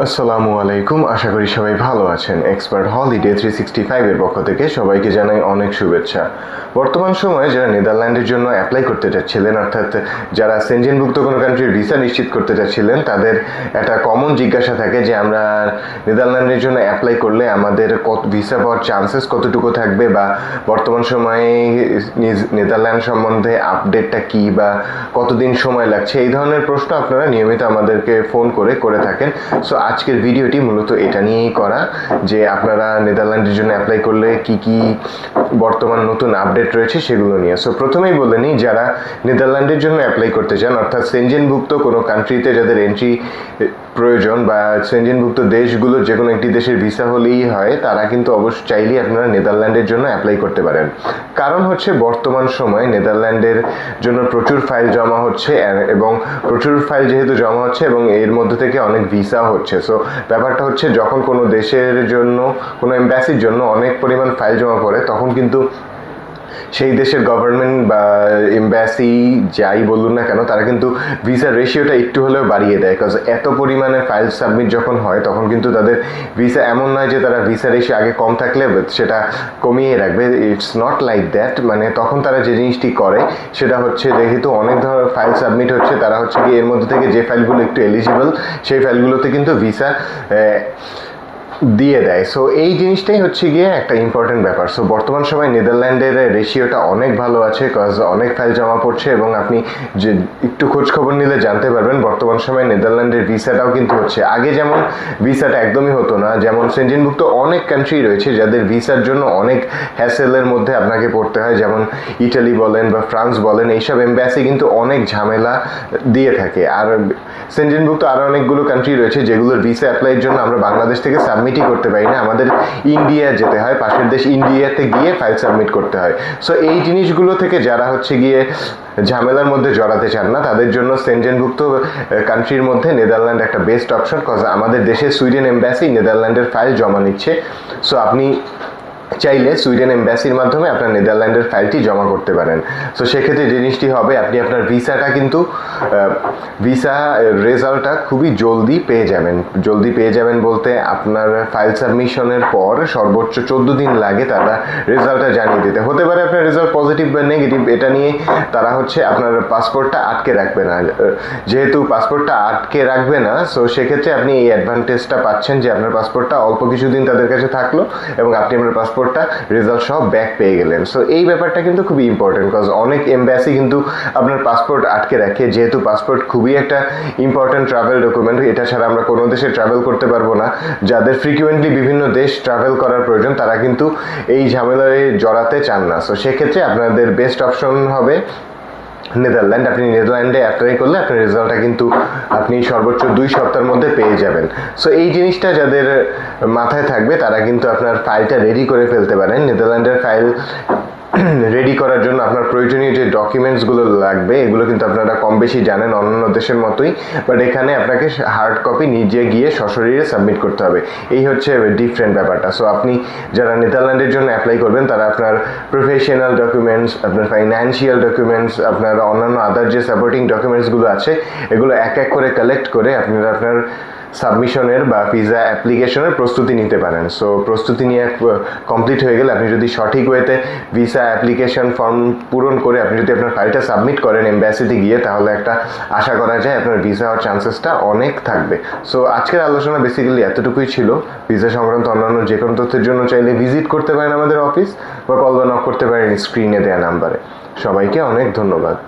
আসসালামু আলাইকুম। আশা করি সবাই ভালো আছেন। এক্সপার্ট হলিডে থ্রি সিক্সটি ফাইভের পক্ষ থেকে সবাইকে জানাই অনেক শুভেচ্ছা। বর্তমান সময়ে যারা নেদারল্যান্ডের জন্য অ্যাপ্লাই করতে চাচ্ছিলেন, অর্থাৎ যারা সেনজেনভুক্ত কোনো কান্ট্রির ভিসা নিশ্চিত করতে চাচ্ছিলেন, তাদের একটা কমন জিজ্ঞাসা থাকে যে, আমরা নেদারল্যান্ডের জন্য অ্যাপ্লাই করলে আমাদের কত ভিসা পাওয়ার চান্সেস কতটুকু থাকবে? বা বর্তমান সময়ে নেদারল্যান্ড সম্বন্ধে আপডেটটা কি বা কতদিন সময় লাগছে? এই ধরনের প্রশ্ন আপনারা নিয়মিত আমাদেরকে ফোন করে করে থাকেন। সো আজকের ভিডিওটি মূলত এটা নিয়েই করা যে আপনারা নেদারল্যান্ডের জন্য অ্যাপ্লাই করলে কি কি বর্তমান নতুন আপডেট রয়েছে সেগুলো নিয়ে। সো প্রথমেই বলে নিই, যারা নেদারল্যান্ডের জন্য অ্যাপ্লাই করতে চান, অর্থাৎ সেনজেনভুক্ত কোনো কান্ট্রিতে যাদের এন্ট্রি প্রয়োজন বা সেনজেনভুক্ত দেশগুলো যে কোনো একটি দেশের ভিসা হলেই হয়, তারা কিন্তু অবশ্য চাইলেই আপনারা নেদারল্যান্ডের জন্য অ্যাপ্লাই করতে পারেন। কারণ হচ্ছে বর্তমান সময়ে নেদারল্যান্ডের জন্য প্রচুর ফাইল জমা হচ্ছে এবং প্রচুর ফাইল যেহেতু জমা হচ্ছে এবং এর মধ্যে থেকে অনেক ভিসা হচ্ছে সো ব্যাপারটা হচ্ছে, যখন কোনো দেশের জন্য, কোনো এম্বাসির জন্য অনেক পরিমাণ ফাইল জমা পড়ে, তখন কিন্তু সেই দেশের গভর্নমেন্ট বা এম্বাসি যাই বলুন না কেন, তারা কিন্তু ভিসার রেশিওটা একটু হলেও বাড়িয়ে দেয়। কাজ এত পরিমাণে ফাইল সাবমিট যখন হয়, তখন কিন্তু তাদের ভিসা এমন নয় যে তারা ভিসা রেশিও আগে কম থাকলে সেটা কমিয়ে রাখবে। ইটস নট লাইক দ্যাট মানে তখন তারা যে জিনিসটি করে, সেটা হচ্ছে যেহেতু অনেক ধরনের ফাইল সাবমিট হচ্ছে, তারা হচ্ছে কি এর মধ্যে থেকে যে ফাইলগুলো একটু এলিজিবল সেই ফাইলগুলোতে কিন্তু ভিসা দিয়ে দেয়। সো এই জিনিসটাই হচ্ছে গিয়ে একটা ইম্পর্টেন্ট ব্যাপার। সো বর্তমান সময় নেদারল্যান্ডের রেশিওটা অনেক ভালো আছে কজ অনেক ফাইল জমা পড়ছে এবং আপনি যে একটু খোঁজ খবর নিলে জানতে পারবেন, বর্তমান সময় নেদারল্যান্ডের ভিসাটাও কিন্তু হচ্ছে। আগে যেমন ভিসাটা একদমই হতো না, যেমন সেঞ্জিনভুক্ত অনেক কান্ট্রি রয়েছে যাদের ভিসার জন্য অনেক হ্যাসেলের মধ্যে আপনাকে পড়তে হয়, যেমন ইটালি বলেন বা ফ্রান্স বলেন, এইসব এম্বাসি কিন্তু অনেক ঝামেলা দিয়ে থাকে। আর সেঞ্জিনভুক্ত আরও অনেকগুলো কান্ট্রি রয়েছে যেগুলোর ভিসা অ্যাপ্লাইয়ের জন্য আমরা বাংলাদেশ থেকে সাবমিটই করতে পারি না। আমাদের ইন্ডিয়া যেতে হয়, পাশের দেশ ইন্ডিয়াতে গিয়ে ফাইল সাবমিট করতে হয়। সো এই জিনিসগুলো থেকে যারা হচ্ছে গিয়ে ঝামেলার মধ্যে জড়াতে চান না, তাদের জন্য সেনজেনভুক্ত কান্ট্রির মধ্যে নেদারল্যান্ড একটা বেস্ট অপশন কজ আমাদের দেশে সুইডেন এম্বাসি নেদারল্যান্ডের ফাইল জমা নিচ্ছে। সো আপনি চাইলে সুইডেন এম্বাসির মাধ্যমে আপনার নেদারল্যান্ডের ফাইলটি জমা করতে পারেন। সো সেক্ষেত্রে জিনিসটি হবে, আপনি আপনার ভিসাটা কিন্তু ভিসা রেজাল্টটা খুবই জলদি পেয়ে যাবেন। জলদি পেয়ে যাবেন বলতে আপনার ফাইল সাবমিশনের পর সর্বোচ্চ চোদ্দ দিন লাগে তারা রেজাল্টটা জানিয়ে দিতে। হতে পারে আপনার রেজাল্ট পজিটিভ বা নেগেটিভ এটা নিয়ে তারা হচ্ছে আপনার পাসপোর্টটা আটকে রাখবে না। যেহেতু পাসপোর্টটা আটকে রাখবে না সো সেক্ষেত্রে আপনি এই অ্যাডভান্টেজটা পাচ্ছেন যে আপনার পাসপোর্টটা অল্প কিছুদিন তাদের কাছে থাকল এবং আপনি আপনার পাসপোর্টটা রেজাল্ট সহ ব্যাক পেয়ে গেলেন। সো এই ব্যাপারটা কিন্তু খুবই ইম্পর্টেন্ট কজ অনেক এম্বাসি কিন্তু আপনার পাসপোর্ট আটকে রাখে। যেহেতু পাসপোর্ট খুবই একটা ইম্পর্টেন্ট ট্রাভেল ডকুমেন্ট এটা ছাড়া আমরা কোনো দেশে ট্রাভেল করতে পারব না। যাদের ফ্রিকুয়েন্টলি বিভিন্ন দেশ ট্রাভেল করার প্রয়োজন, তারা কিন্তু এই ঝামেলায় জড়াতে চান না। সো সেক্ষেত্রে আপনাদের বেস্ট অপশন হবে নেদারল্যান্ড, আপনি নেদারল্যান্ডে অ্যাপ্লাই করলে আপনার রেজাল্টটা কিন্তু আপনি সর্বোচ্চ দুই সপ্তাহের মধ্যে পেয়ে যাবেন। সো এই জিনিসটা যাদের মাথায় থাকবে, তারা কিন্তু আপনার ফাইলটা রেডি করে ফেলতে পারেন। নেদারল্যান্ডের ফাইল রেডি করার জন্য আপনার প্রয়োজনীয় যে ডকুমেন্টসগুলো লাগবে, এগুলো কিন্তু আপনারা কম বেশি জানেন অন্যান্য দেশের মতোই বাট এখানে আপনাকে হার্ড কপি নিজে গিয়ে সশরীরে সাবমিট করতে হবে। এই হচ্ছে ডিফারেন্ট ব্যাপারটা। সো আপনি যারা নেদারল্যান্ডের জন্য অ্যাপ্লাই করবেন, তারা আপনার প্রফেশনাল ডকুমেন্টস আপনার ফাইন্যান্সিয়াল ডকুমেন্টস আপনার অন্যান্য আদার যে সাপোর্টিং ডকুমেন্টসগুলো আছে, এগুলো এক এক করে কালেক্ট করে আপনারা আপনার সাবমিশনের বা ভিসা অ্যাপ্লিকেশনের প্রস্তুতি নিতে পারেন। সো প্রস্তুতি নিয়ে কমপ্লিট হয়ে গেলে আপনি যদি সঠিক ওয়েতে ভিসা অ্যাপ্লিকেশন ফর্ম পূরণ করে আপনি যদি আপনার ফাইলটা সাবমিট করেন এম্বাসিতে গিয়ে, তাহলে একটা আশা করা যায় আপনার ভিসা হওয়ার চান্সেসটা অনেক থাকবে। সো আজকের আলোচনা বেসিক্যালি এতটুকুই ছিল। ভিসা সংক্রান্ত অন্যান্য যে কোনো তথ্যের জন্য চাইলে ভিজিট করতে পারেন আমাদের অফিস বা কল বা নক করতে পারেন স্ক্রিনে দেওয়া নাম্বারে সবাইকে অনেক ধন্যবাদ।